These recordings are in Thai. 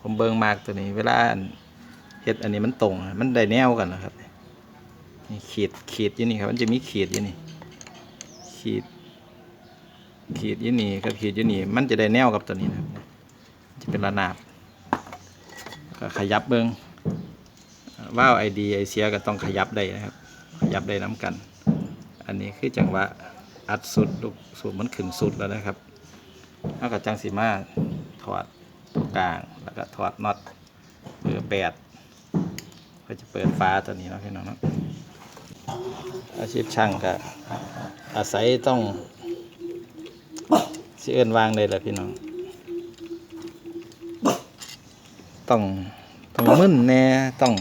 ผมเบิงมากตัวนี้ เวลาเฮ็ดอันนี้มันตรง มันได้แนวกันนะครับนี่ขีดขีดยู่นี่ครับ มันจะมีขีดยู่นี่ ขีด ขีดยู่นี่กับขีดยู่นี่มันจะได้แนวกับตัวนี้นะครับ จะเป็นระนาบก็ขยับเบิงว่าวไอดีไอเสียก็ต้องขยับได้นะครับ ขยับได้น้ำกัน อันนี้คือจังหวะอัดสุดลูกสูบมันขึ้นสุดแล้วนะครับแล้วก็จังสีมาถอดตัวกลาง ก็ถอดน็อตเบอร์แปดก็จะเปิดฟ้าตัวนี้นะพี่น้องนะอาชีพช่างก็อาศัยต้องสิเอื้นวางเลยแหละพี่น้อง ต้องต้องมึนแน่ต้อง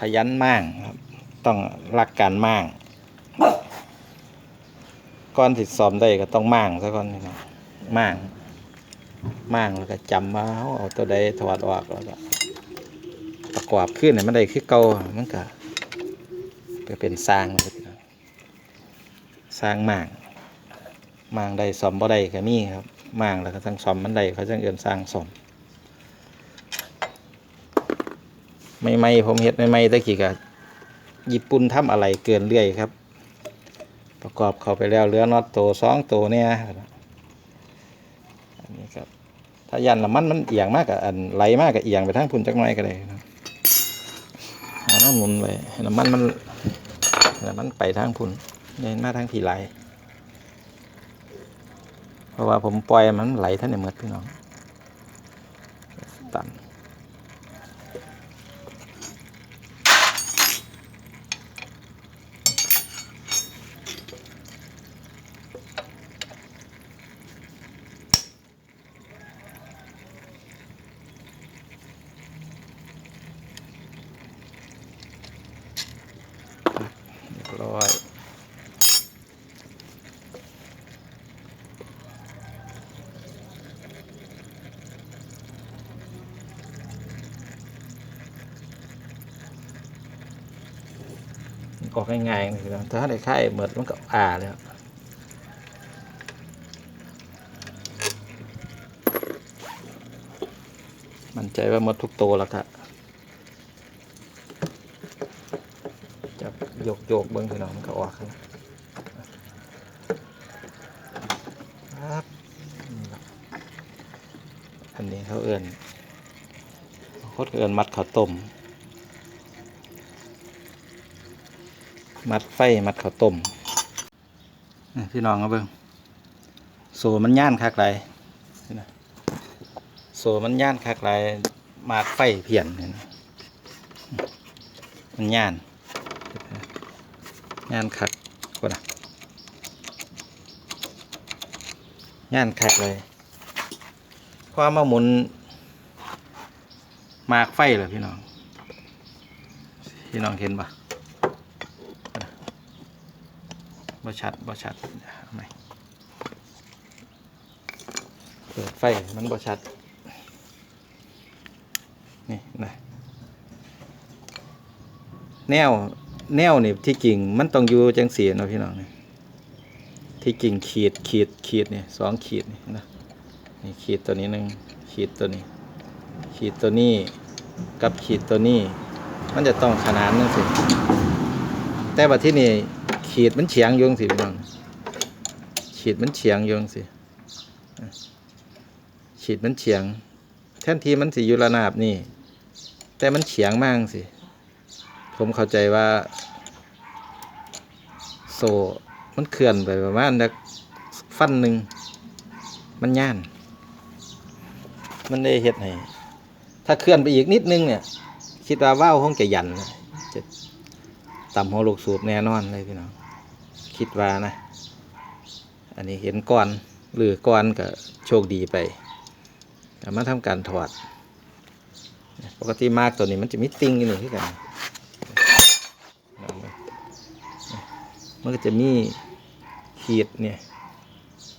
ขยันมั่งครับ ต้องรักการมั่งก่อนติดสอบได้ก็ต้องมั่งซะก่อนพี่น้องมั่ง มั่งแล้วก็จำว่าเอาเอาตัวใดถอดออกแล้วก็ประกอบขึ้นเนี่ยมันได้คือเก่ามันก็ก็เป็นสร้างมัน้องสร้างมั่งมั่งได้สมบ่ได้ก็มีครับมั่งแล้วก็ทั้งสมมันได้เขาจังเอื่นสร้างสมไม่ไม่ผมเฮ็ดไม่ไม่ตะกี้ก็ญี่ปุ่นทำอะไรเกินเรื่อยครับ ประกอบเข้าไปแล้วเหลือน็อตโตสองโตเนี่ยอันนี้ครับ ถ้ายันละมันมันเอียงมากกับอันไหลมากกับเอียงไปทางพุ่นจักหน่อยก็ได้ครับเอาน้ำหมุนไว้ให้น้ำมันมันน้ำมันไปทางพุ่นเน้นมาทางผีไหลเพราะว่าผมปล่อยมันไหลท่านเนเมือพี่น้องตัน ออกง่ายๆนะครับถ้าได้ไข่เหมือนมันก็อ่าแล้วมั่นใจว่าหมดทุกตัวแล้วครับจับโยกโยกเบิ้งพี่น้องมันก็ออกครับนี่ล่ะอันนี้เขาเอื่นโคตรเอื่นมัดข้าวต้ม มัดไฟมัดข้าวต้มพี่น้องเอาเบิ้งโซมันย่านคักไรโซมันย่านคักไรมาดไฟเพียนนี่นะมันย่านงานคักกว่านะงานคักเลยความมาหมุนมากไฟเลยพี่น้อง พี่น้องเห็นปะ บ่ชัดบ่ชัดเอาไหมเปิดไฟมันบ่ชัด นี่นะแนวแนวนี่ที่จริงมันต้องอยู่จังสีเนาะพี่น้องนี่ที่จริงขีดขีดขีดเนี่ยสองขีดนี่นะนี่ขีดตัวนี้หนึ่งขีดตัวนี้ ขีดตัวนี้กับขีดตัวนี้ มันจะต้องขนานนั่นสิแต่ว่าที่นี่ ขีดมันเฉียงโยงสิพี่น้องขีดมันเฉียงโยงสิขีดมันเฉียง แทนทีมันสิอยู่ระนาบนี่ แต่มันเฉียงมากสิ ผมเข้าใจว่า โซ่มันเคลื่อนไปประมาณนักฟันหนึ่ง มันย่าน มันได้เฮ็ดให้ถ้าเคลื่อนไปอีกนิดนึงเนี่ย คิดว่าว่าวคงจะยันจะต่ำหัวลูกสูบแน่นอนเลยพี่น้อง คิดว่านะ อันนี้เห็นก่อนหรือก่อนก็โชคดีไปมาทำการถอด ปกติมากตัวนี้มันจะมีติ่งอยู่หนี่งที่กันมันก็จะมีขีดเนี่ย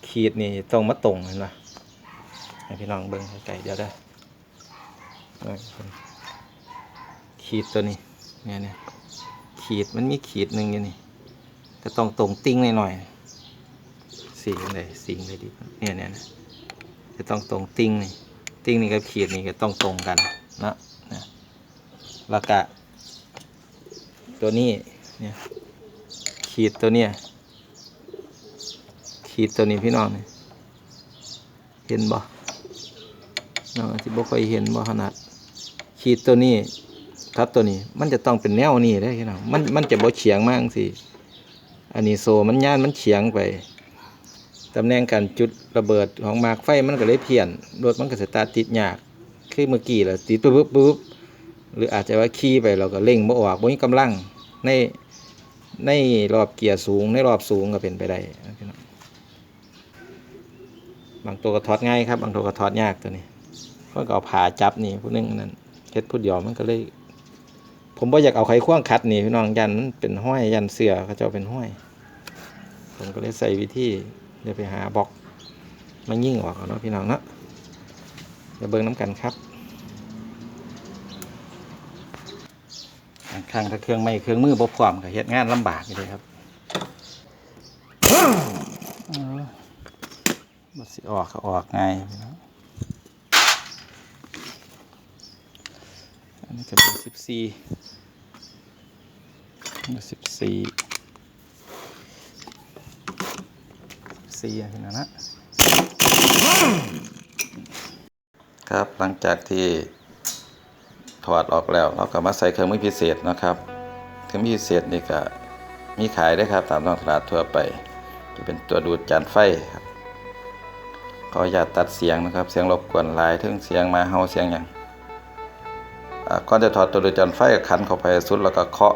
ขีดนี่ตรงมาตรงเห็นปะให้พี่น้องเบิ้งไกลๆเดี๋ยวได้ขีดตัวนี้เนี่ยเนี่ยขีดมันมีขีดหนึ่งอยู่นี่ ก็ต้องตรงติ้งหน่อยๆสีอะไรสีอะไรดีเนี่ยเนี่ยนะจะต้องตรงติ้งนี่ติ่งนี่กับขีดนี่ก็ต้องตรงกันนะนะแล้วก็ตัวนี้เนี่ยขีดตัวเนี้ยขีดตัวนี้พี่น้องเนี่ยเห็นบ่น้องอาจจะบ่ค่อยเห็นบ่ขนาดขีดตัวนี้ทับตัวนี้มันจะต้องเป็นแนวนี้ได้พี่น้องมันมันจะบ่เฉียงมากสิ อันนี้โซมันย่านมันเฉียงไปตำแหน่งการจุดระเบิดของมากไฟมันก็เลยเพี้ยนรถมันก็สตาร์ทติดยากคือเมื่อกี้แหละติดปุ๊บปุ๊บหรืออาจจะว่าขี่ไปเราก็เร่งบ่ออกบ่มีกำลังในในรอบเกียร์สูงในรอบสูงก็เป็นไปได้บางตัวก็ถอดง่ายครับบางตัวก็ถอดยากตัวนี้เพิ่นก็เอาผ่าจับนี่ผู้หนึงนั่นเฮ็ดผู้เดียวมันก็เลย ผมบ่อยากเอาไขควงขัดนี่พี่น้องยันมันเป็นห้อยยันเสือเขาเจ้าเป็นห้อย ผมก็เลยใส่วิธีเดี๋ยวไปหาบล็อกมายิ่งออกเนาะพี่น้องเนาะเดี๋ยวเบิ่งน้ำกันครับข้างถ้าเครื่องไม่เครื่องมือบ่พร้อมก็เฮ็ดงานลำบากเลยครับบ่สิออกก็ออกง่ายพี่น้องอันนี้จะเป็นสิบสี่ สิบสี่สี่อะพี่น้องนะครับหลังจากที่ถอดออกแล้วเราก็มาใส่เครื่องมือพิเศษนะครับเครื่องมือพิเศษนี่ก็มีขายได้ครับตามท้องตลาดทั่วไป จะเป็นตัวดูดจานไฟครับขออย่าตัดเสียงนะครับ เสียงรบกวนหลายถึงเสียงมาเฮาเสียงอย่าง ก่อนจะถอดตัวดูดจานไฟก็ขันเข้าไปสุดแล้วก็เคาะ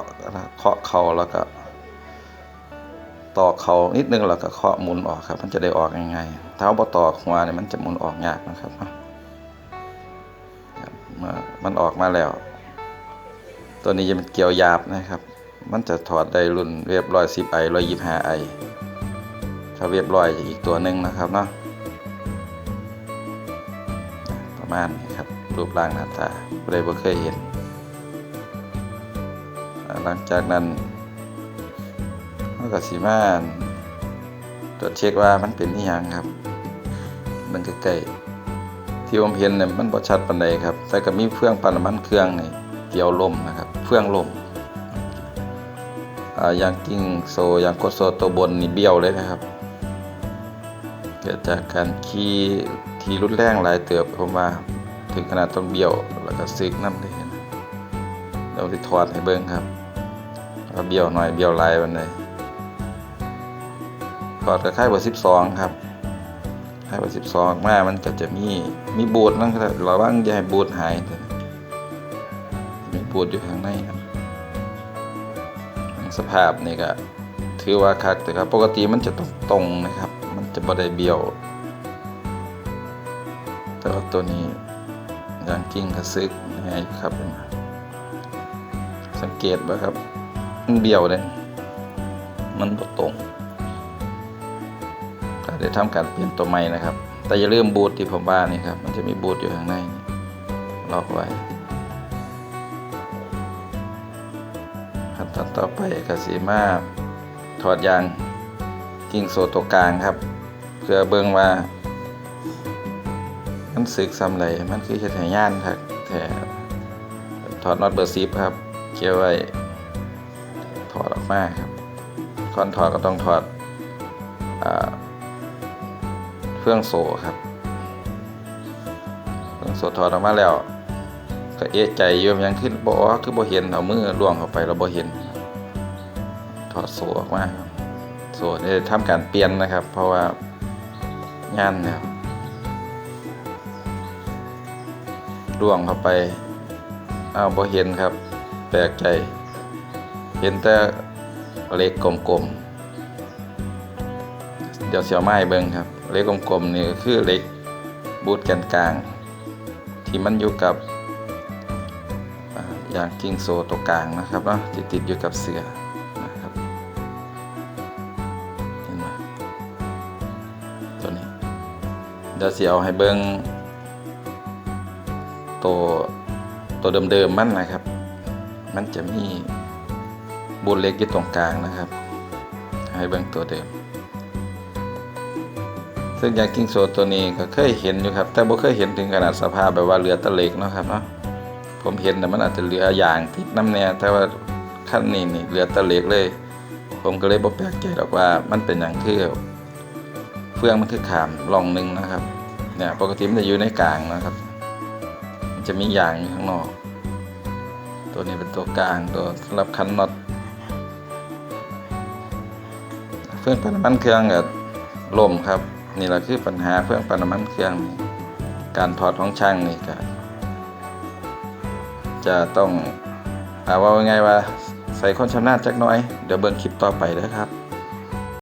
เคาะเข่าแล้วก็ตอกเข่านิดนึงแล้วก็เคาะหมุนออกครับ มันจะได้ออกง่ายๆถ้าเอาบ่ตอกหัวเนี่ยมันจะหมุนออกยากนะครับเมื่อมันออกมาแล้ว ตัวนี้จะเป็นเกลียวหยาบนะครับ มันจะถอดได้รุ่นเว็บร้อยสิบไอร้อยยี่ห้าไอถ้าเว็บร้อยอีกตัวหนึ่งนะครับเนาะประมาณนี้ครับ รูปร่างหน้าตาผู้ใดบ่เคยเห็น หลังจากนั้นเราก็สิมาตรวจเช็คว่ามันเป็นอีหยังครับ มันใกล้ๆที่ผมเห็นเนี่ยมันบ่ชัดปานใดครับ แต่ก็มีเฟื่องปั่นน้ำมันเครื่องนี่เกี่ยวลมนะครับเฟื่องลมอ่าอย่างกิ้งโซอย่างกดโซตัวบนนี่เบี้ยวเลยนะครับ เกิดจากการขี่ที่รุนแรงหลายเติบผมว่า ถึงขนาดต้องเบี้ยว แล้วก็ซึกน้ำเลยนะเราที่ถอดให้เบิ้งครับว่าเบี้ยวหน่อยเบี้ยวลายวันใดถอดกับค่ายเบอร์สิบสองครับค่ายเบอร์สิบสองแมามันก็จะมีมีบูดนั่นครับระวังอย่าให้บูดหายมีบูดอยู่ข้างในครับสภาพนี่ก็ถือว่าคักแต่ครับ ปกติมันจะตรงตรงนะครับ มันจะบ่ได้เบี้ยวแต่ว่าตัวนี้ ย่างกิ้งกระซึกยังไงครับ สังเกตว่าครับมันเบี้ยวเลยมันบ่ตรงก็ได้ทำการเปลี่ยนตัวใหม่นะครับ แต่อย่าลืมบูทที่ผมว่านี่ครับมันจะมีบูทอยู่ข้างในล็อกไว้ขั้นตอนต่อไปก็สีมาถอดยางกิ้งโซตัวกลางครับ เพื่อเบิ่งว่า มันสึกซ้ำไรมันคือเฮ็ดให้ย่านครับแต่ถอดน็อตเบอร์ซีครับ เกี่ยวไว้ ถอดออกมาครับก่อนถอดก็ต้องถอดอเครื่องโซ่ครับเครื่องโซ่ถอดออกมาแล้ว ก็เอะใจอยู่มันยังขึ้นบ่อกคือบ่เห็นเอามือล่วงเข้าไปแล้วบ่เห็น ถอดโซ่ออกมาโซ่ได้ทำการเปลี่ยนนะครับ เพราะว่าย่านแล้ว ล่วงเข้าไปอ้าวบ่เห็นครับ แปลกใจ เห็นแต่เหล็กกลมๆ เดี๋ยวเสียวไม้เบิ่งครับเหล็กกลมๆนี่คือเหล็กบูทแกนกลาง ที่มันอยู่กับอย่างกิ้งโซตัวกลางนะครับเนาะที่ติดอยู่กับเสือนะครับเห็นไหมตัวนี้เดี๋ยวเสียวให้เบิ่ง ตัวตัวเดิมๆมันนะครับ มันจะมีบูนเล็กอยู่ตรงกลางนะครับ ให้เบิ่งตัวเดิม ซึ่งยางกิ้งโซตัวนี้ก็เคยเห็นอยู่ครับ แต่บ่เคยเห็นถึงขนาดสภาพแบบว่าเรือตะเล็กเนาะครับเนาะผมเห็นแต่มันอาจจะเรืออย่างติดน้ำแน่แต่ว่าคันนี้นี่เรือตะเล็กเลย ผมก็เลยบ่แปลกใจหรอกว่ามันเป็นอย่างคือเฟืองมันคือขามลองหนึ่งนะครับเนี่ยปกติมันจะอยู่ในกลางนะครับ จะมียางอยู่ข้างนอก ตัวนี้เป็นตัวกลางตัวสำหรับคันน็อตเฟื่องปั่นน้ำมันเครื่องกับลมครับ นี่แหละคือปัญหาเฟื่องปั่นน้ำมันเครื่อง การถอดของช่างนี่ก็จะต้องเอาว่าไงว่าใส่คนชำนาญจักหน้อย เดี๋ยวเบิ่งคลิปต่อไปเด้อครับ